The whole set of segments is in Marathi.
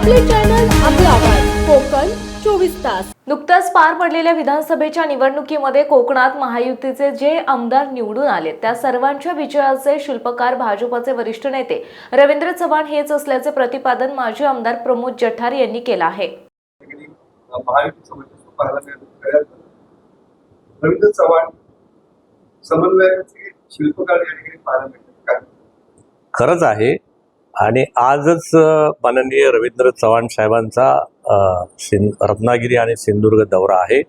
आपले चॅनल आपला आवाज. कोकण चोवीस तास. नुकत्याच पार पडलेल्या विधानसभेच्या निवडणुकीमध्ये कोकणात महायुतीचे जे आमदार निवडून आले त्या सर्वांच्या विजयाचे शिल्पकार भाजपचे वरिष्ठ नेते रवींद्र चव्हाण हेच असल्याचे प्रतिपादन माजी आमदार प्रमोद जठार यांनी केलं आहे. रवींद्र चव्हाण समन्वयाचे शिल्पकार खरंच आहे आणि आजच माननीय रवींद्र चव्हाण साहेबांचा सिं रत्नागिरी आणि सिंधुदुर्ग दौरा आहे.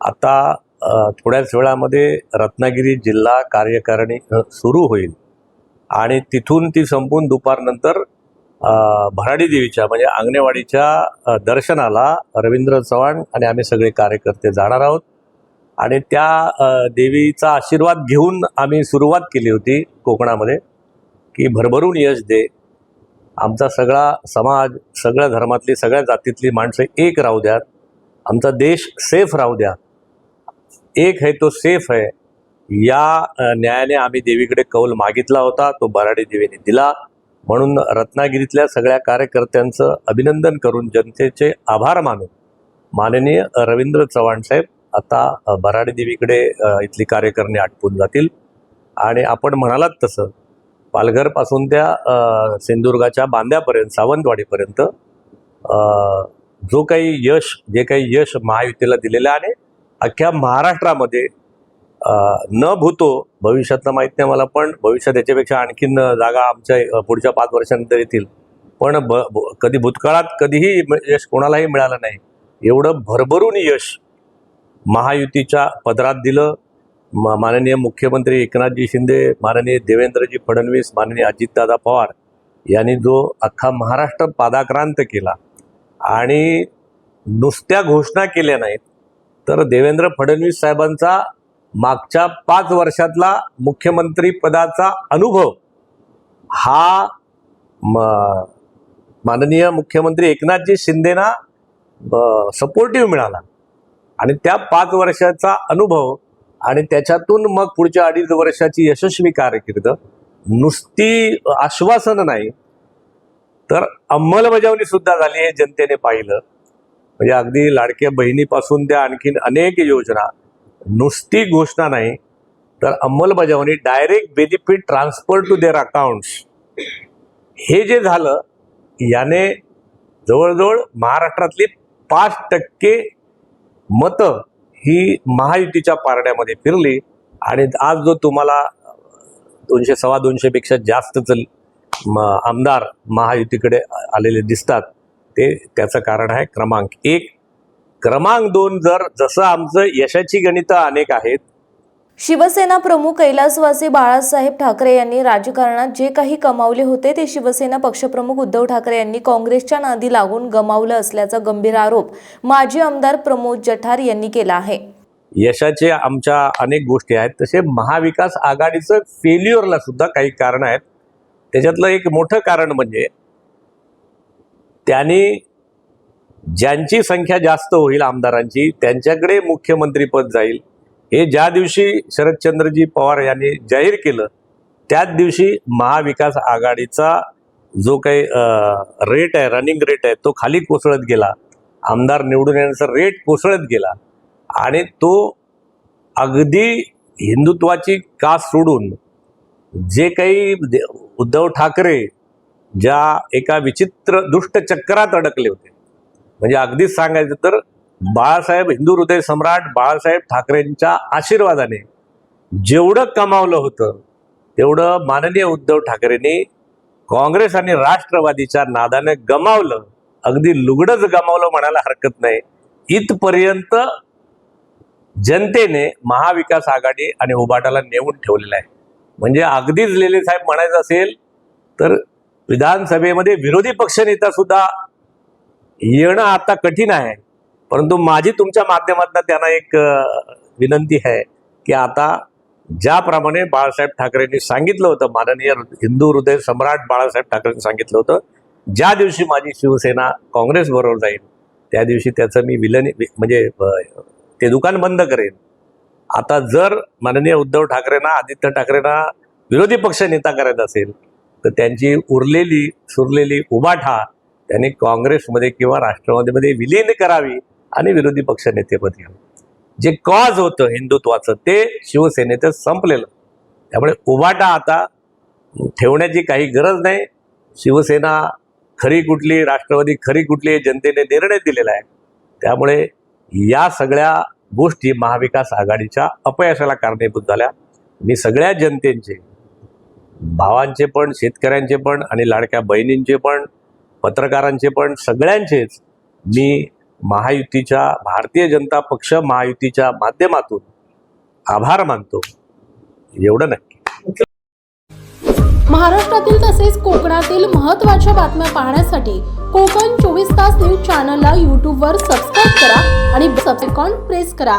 आता थोड्याच वेळामध्ये रत्नागिरी जिल्हा कार्यकारिणी सुरू होईल. आणि तिथून ती संपून दुपारनंतर भराडी देवीच्या म्हणजे आंगणेवाडीच्या दर्शनाला रवींद्र चव्हाण आणि आम्ही सगळे कार्यकर्ते जाणार आहोत. आणि त्या देवीचा आशीर्वाद घेऊन आम्ही सुरुवात केली होती कोकणामध्ये की भरभरून यश दे. आमचा सगळा समाज सगळ्या धर्मातली सगळ्या जातीतली माणसं एक राहू द्यात आमचा देश सेफ राहू द्या. एक है तो सेफ है या न्यायाने आम्ही देवीकडे कौल मागितला होता. तो बराडे देवीने दिला. म्हणून रत्नागिरीतल्या सगळ्या कार्यकर्त्यांचं अभिनंदन करून जनतेचे आभार मानून माननीय रवींद्र चव्हाण साहेब आता बराडे देवीकडे इथली कार्यकारिणी आटपून जातील. आणि आपण म्हणालात तसं पालघरपासून त्या सिंधुदुर्गाच्या बांद्यापर्यंत सावंतवाडीपर्यंत जो काही यश जे काही यश महायुतीला दिलेलं आहे आणि अख्ख्या महाराष्ट्रामध्ये न भूतो भविष्यातलं माहीत नाही मला पण भविष्यात याच्यापेक्षा आणखीन जागा आमच्या पुढच्या पाच वर्षानंतर येतील. पण ब कधी भूतकाळात कधीही म- यश कोणालाही मिळालं नाही. एवढं भरभरून यश महायुतीच्या पदरात दिलं. माननीय मुख्यमंत्री एकनाथजी शिंदे माननीय देवेंद्रजी फडणवीस माननीय अजितदादा पवार यांनी जो अख्खा महाराष्ट्र पादाक्रांत केला आणि नुसत्या घोषणा केल्या नाहीत तर देवेंद्र फडणवीस साहेबांचा मागच्या पाच वर्षातला मुख्यमंत्री पदाचा अनुभव हा म- माननीय मुख्यमंत्री एकनाथजी शिंदेना सपोर्टिव्ह मिळाला. आणि त्या पाच वर्षाचा अनुभव आणि त्याच्यातून मग पुढच्या अडीच वर्षाची यशस्वी कारकीर्द नुसती आश्वासन नाही तर अंमलबजावणी सुद्धा झाली हे जनतेने पाहिलं. म्हणजे अगदी लाडक्या बहिणीपासून त्या आणखीन अनेक योजना नुसती घोषणा नाही तर अंमलबजावणी direct benefit transfer to their accounts हे जे झालं याने जवळजवळ महाराष्ट्रातली पाच टक्के मतं ही महायुतीच्या पारड्यामध्ये फिरली आणि आज जो तुम्हाला दोनशे सव्वा दोनशेपेक्षा जास्तच म आमदार महायुतीकडे आलेले दिसतात ते त्याचं कारण आहे क्रमांक एक. क्रमांक दोन जर जसं आमचं यशाची गणितं अनेक आहेत शिवसेना प्रमुख कैलासवासी बाळासाहेब ठाकरे यांनी राजकारणात जे काही कमावले होते ते शिवसेना पक्षप्रमुख उद्धव ठाकरे यांनी काँग्रेसच्या नादी लागून गमावलं असल्याचा गंभीर आरोप माजी आमदार प्रमोद जठार यांनी केला आहे. यशाचे आमच्या अनेक गोष्टी आहेत. तसे महाविकास आघाडीचं फेल्युअरला सुद्धा काही कारण आहेत. त्याच्यातलं एक मोठं कारण म्हणजे त्यांनी ज्यांची संख्या जास्त होईल आमदारांची त्यांच्याकडे मुख्यमंत्रीपद जाईल. हे ज्या दिवशी शरदचंद्रजी पवार यांनी जाहीर केलं त्याच दिवशी महाविकास आघाडीचा जो काही रेट आहे रनिंग रेट आहे तो खाली कोसळत गेला. आमदार निवडून येण्याचा रेट कोसळत गेला. आणि तो अगदी हिंदुत्वाची कास सोडून जे काही दे- उद्धव ठाकरे ज्या एका विचित्र दुष्ट चक्रात अडकले होते म्हणजे अगदीच सांगायचं तर बाळासाहेब हिंदू हृदय सम्राट बाळासाहेब ठाकरेंच्या आशीर्वादाने जेवढं कमावलं होतं तेवढं माननीय उद्धव ठाकरेंनी काँग्रेस आणि राष्ट्रवादीच्या नादाने गमावलं. अगदी लुगडंच गमावलं म्हणायला हरकत नाही. इथपर्यंत जनतेने महाविकास आघाडी आणि उबाटाला नेऊन ठेवलेला आहे. म्हणजे अगदीच लेले साहेब म्हणायचं असेल तर विधानसभेमध्ये विरोधी पक्षनेता सुद्धा येणं आता कठीण आहे. परंतु माझी तुमच्या माध्यमातून त्यांना एक विनंती आहे की आता ज्याप्रमाणे बाळासाहेब ठाकरेंनी सांगितलं होतं माननीय हिंदू हृदय सम्राट बाळासाहेब ठाकरेंनी सांगितलं होतं ज्या दिवशी माझी शिवसेना काँग्रेस बरोबर जाईल त्या दिवशी त्याचं मी विलन म्हणजे ते दुकान बंद करेन. आता जर माननीय उद्धव ठाकरेंना आदित्य ठाकरेंना विरोधी पक्ष नेता करायचा असेल तर त्यांची उरलेली सुरलेली उबाठा त्यांनी काँग्रेसमध्ये किंवा राष्ट्रवादीमध्ये विलीन करावी. आणि विरोधी पक्ष नेतेपदी हवं जे कॉज होतं हिंदुत्वाचं ते शिवसेनेचं संपलेलं. त्यामुळे उभाटा आता ठेवण्याची काही गरज नाही. शिवसेना खरी कुठली राष्ट्रवादी खरी कुठली जनतेने निर्णय दिलेला आहे. त्यामुळे या सगळ्या गोष्टी महाविकास आघाडीच्या अपयशाला कारणीभूत झाल्या. मी सगळ्या जनतेचे भावांचे पण शेतकऱ्यांचे पण आणि लाडक्या बहिणींचे पण पत्रकारांचे पण सगळ्यांचेच मी महायुतीच्या भारतीय जनता पक्ष महायुतीच्या माध्यमातून आभार मानतो. एवढं नक्की. महाराष्ट्रातील तसेच कोकणातील महत्त्वाच्या बातम्या पाहण्यासाठी कोकण चोवीस तास न्यूज चॅनलला यूट्यूबवर सबस्क्राईब करा आणि सबसेकॉन प्रेस करा.